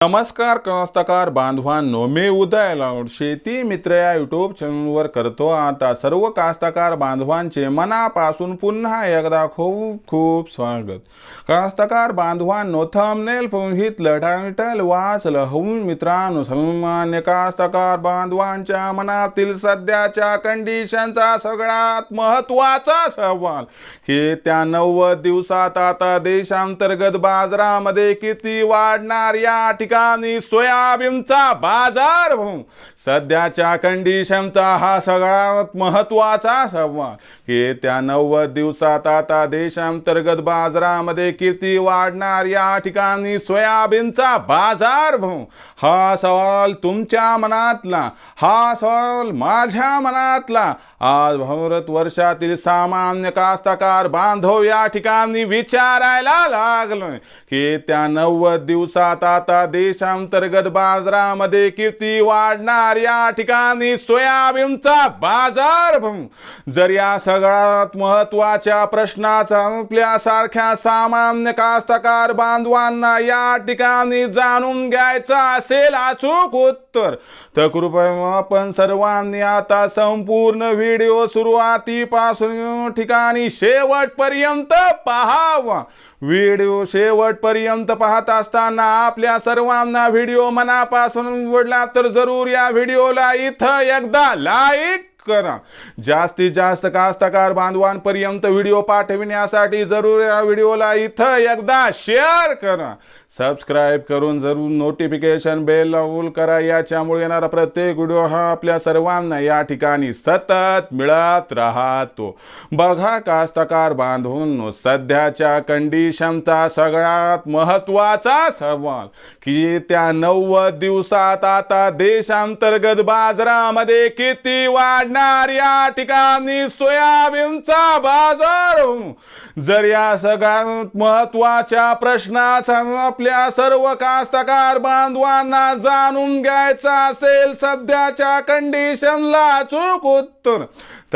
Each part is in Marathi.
नमस्कार कास्तकार बांधवांनो मी उदय लाऊड. शेती मित्र या युट्यूब चॅनलवर करतो आता सर्व कास्तकार बांधवांचे मनापासून पुन्हा एकदा खूप खूप स्वागत. कास्तकार बांधवांनो थंबनेल पोहित टायटल वाचलं. होऊन मित्रांनो सन्मान्य कास्तकार बांधवांच्या मनातील सध्याच्या कंडिशनचा सगळ्यात महत्त्वाचा सवाल हे त्या नव्वद दिवसात आता देशांतर्गत बाजारामध्ये किती वाढणार या ठिकाणी सोयाबीनचा बाजार सध्याच्या कंडिशनचा हा सगळ्यात महत्त्वाचा संवाद. की त्या नव्वद दिवसात आता देशांतर्गत बाजारामध्ये किती वाढणार या ठिकाणी सोयाबीनचा बाजार हा सवाल तुमच्या मनातला हा सवाल माझ्या मनातला. आज भारत वर्षातील सामान्य कास्तकार बांधव या ठिकाणी विचारायला लागलोय. की त्या नव्वद दिवसात आता देशांतर्गत बाजारामध्ये किती वाढणार या ठिकाणी सोयाबीनचा बाजार. जर या सगळ्यात महत्त्वाच्या प्रश्नाचा आपल्यासारख्या सामान्य कास्तकार बांधवांना या ठिकाणी जाणून घ्यायचा असेल अचूक उत्तर. तर कृपया आपण सर्वांनी आता संपूर्ण व्हिडिओ सुरुवातीपासून ठिकाणी शेवटपर्यंत पहावा. व्हिडिओ शेवटपर्यंत पाहत असताना आपल्या सर्वांना व्हिडिओ मनापासून निवडला तर जरूर या व्हिडिओला इथं एकदा लाईक करा. जास्तीत जास्त कास्तकार बांधवांपर्यंत व्हिडिओ पाठविण्यासाठी जरूर या व्हिडिओला इथं एकदा शेअर करा. सबस्क्राईब करून जरूर नोटिफिकेशन बेल लावून करा. याच्यामुळे येणारा प्रत्येक व्हिडिओ हा आपल्या सर्वांना या ठिकाणी सतत मिळत राहतो. बघा कास्तकार बांधून सध्याच्या कंडिशनचा सगळ्यात महत्त्वाचा सवाल की त्या नव्वद दिवसात आता देशांतर्गत बाजारामध्ये किती वाढ पडणार या ठिकाणी सोयाबीनचा बाजार. जर या सगळ्यात महत्त्वाच्या प्रश्नाचा आपल्या सर्व कास्तकार बांधवांना जाणून घ्यायचा असेल सध्याच्या कंडिशनला चूक उत्तर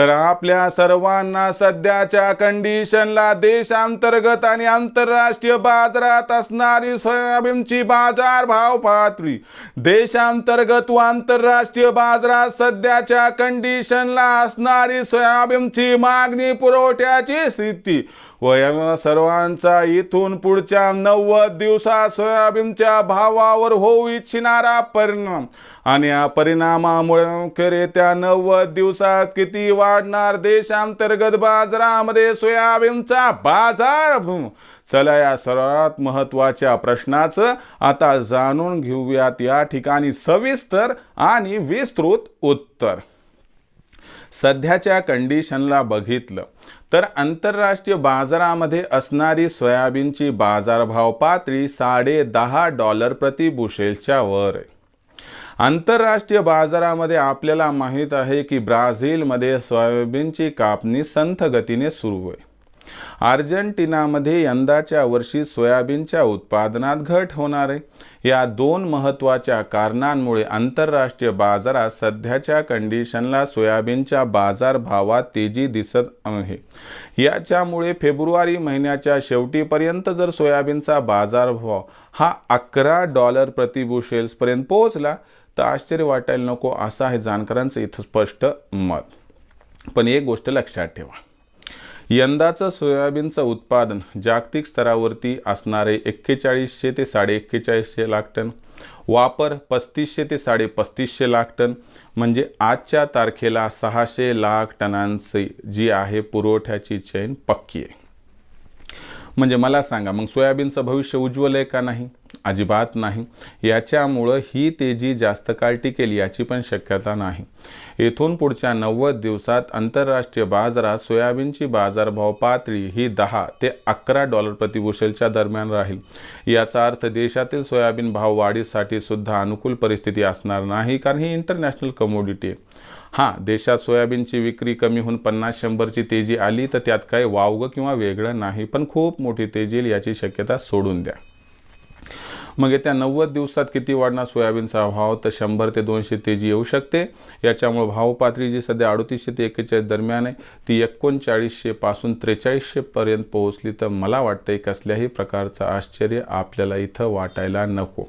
तर आपल्या सर्वांना सध्याच्या कंडिशनला देशांतर्गत आणि आंतरराष्ट्रीय बाजारात असणारी सोयाबीनची बाजार भाव पातळी देशांतर्गत व आंतरराष्ट्रीय बाजारात सध्याच्या कंडिशनला असणारी सोयाबीनची मागणी पुरवठ्याची स्थिती. व सर्वांचा इथून पुढच्या नव्वद दिवसात सोयाबीनच्या भावावर होऊ इच्छिणारा परिणाम. आणि या परिणामामुळे अखेर नव्वद दिवसात किती वाढणार देशांतर्गत बाजारामध्ये सोयाबीनचा बाजार? चला या सर्वात महत्त्वाच्या प्रश्नाचं आता जाणून घेऊयात या ठिकाणी सविस्तर आणि विस्तृत उत्तर. सध्याच्या कंडिशनला बघितलं तर आंतरराष्ट्रीय बाजारामध्ये असणारी सोयाबीनची बाजारभाव पातळी साडे दहा डॉलर प्रति बुशेलच्या वर आहे. आंतरराष्ट्रीय बाजारामध्ये आपल्याला माहीत आहे की ब्राझीलमध्ये सोयाबीनची कापणी संथ गतीने सुरू आहे. अर्जेंटिनामध्ये यंदाच्या वर्षी सोयाबीनच्या उत्पादनात घट होणार आहे. या दोन महत्त्वाच्या कारणांमुळे आंतरराष्ट्रीय बाजारात सध्याच्या कंडिशनला सोयाबीनच्या बाजारभावात तेजी दिसत आहे. याच्यामुळे फेब्रुवारी महिन्याच्या शेवटीपर्यंत जर सोयाबीनचा बाजारभाव हा अकरा डॉलर प्रतिबुशेल्सपर्यंत पोहोचला तर आश्चर्य वाटायला नको असं आहे जाणकारांचं इथं स्पष्ट मत. पण एक गोष्ट लक्षात ठेवा. यंदाचं सोयाबीनचं उत्पादन जागतिक स्तरावरती असणारे एक्केचाळीसशे ते साडे एक्केचाळीसशे लाख टन वापर पस्तीसशे ते साडे पस्तीसशे लाख टन म्हणजे आजच्या तारखेला सहाशे लाख टनांची जी आहे पुरवठ्याची चैन पक्की आहे. म्हणजे मला सांगा मग सोयाबीनचं भविष्य उज्ज्वल आहे का नाही? अजिबात नाही. याच्यामुळं ही तेजी जास्त काळ टिकेल याची पण शक्यता नाही. येथून पुढच्या नव्वद दिवसात आंतरराष्ट्रीय बाजारात सोयाबीनची बाजारभाव पातळी ही दहा ते अकरा डॉलर प्रतिबुशेलच्या दरम्यान राहील. याचा अर्थ देशातील सोयाबीन भाव वाढीसाठी सुद्धा अनुकूल परिस्थिती असणार नाही कारण ही इंटरनॅशनल कमोडिटी आहे. हां देशात सोयाबीनची विक्री कमी होऊन पन्नास शंभरची तेजी आली तर त्यात काही वावगं किंवा वेगळं नाही पण खूप मोठी तेजी येईल याची शक्यता सोडून द्या. मग येत्या नव्वद दिवसात किती वाढणार सोयाबीनचा भाव? तर शंभर ते दोनशे तेजी येऊ शकते. याच्यामुळे भावपातळी जी सध्या अडतीसशे ते एक्केचाळीस दरम्यान आहे ती एकोणचाळीसशे पासून पोहोचली. तर मला वाटतं कसल्याही प्रकारचं आश्चर्य आपल्याला इथं वाटायला नको.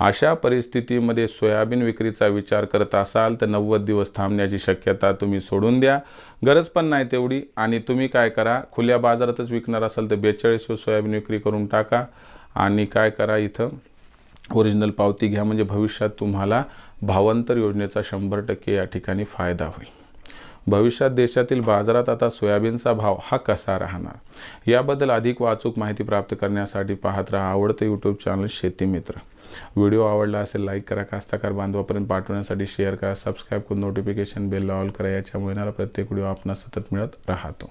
अशा परिस्थितीमध्ये सोयाबीन विक्रीचा विचार करत असाल तर नव्वद दिवस थांबण्याची शक्यता तुम्ही सोडून द्या. गरज पण नाही तेवढी. आणि तुम्ही काय करा खुल्या बाजारातच विकणार असाल तर बेचाळीस सोयाबीन विक्री करून टाका. आणि काय करा इथं? ओरिजिनल पावती घ्या म्हणजे भविष्यात तुम्हाला भावांतर योजनेचा शंभर टक्के या ठिकाणी फायदा होईल. भविष्यात देशातील बाजारात आता सोयाबीनचा भाव हा कसा राहणार? याबद्दल अधिक वाचूक माहिती प्राप्त करण्यासाठी पाहत राहा आवडतं यूट्यूब चॅनल शेती मित्र. व्हिडिओ आवडला असेल लाईक करा. कास्ताकार बांधवापर्यंत पाठवण्यासाठी शेअर करा. सबस्क्राईब करून नोटिफिकेशन बेल ऑल करा. याच्यामुळे येणारा प्रत्येक व्हिडिओ आपणास सतत मिळत राहतो.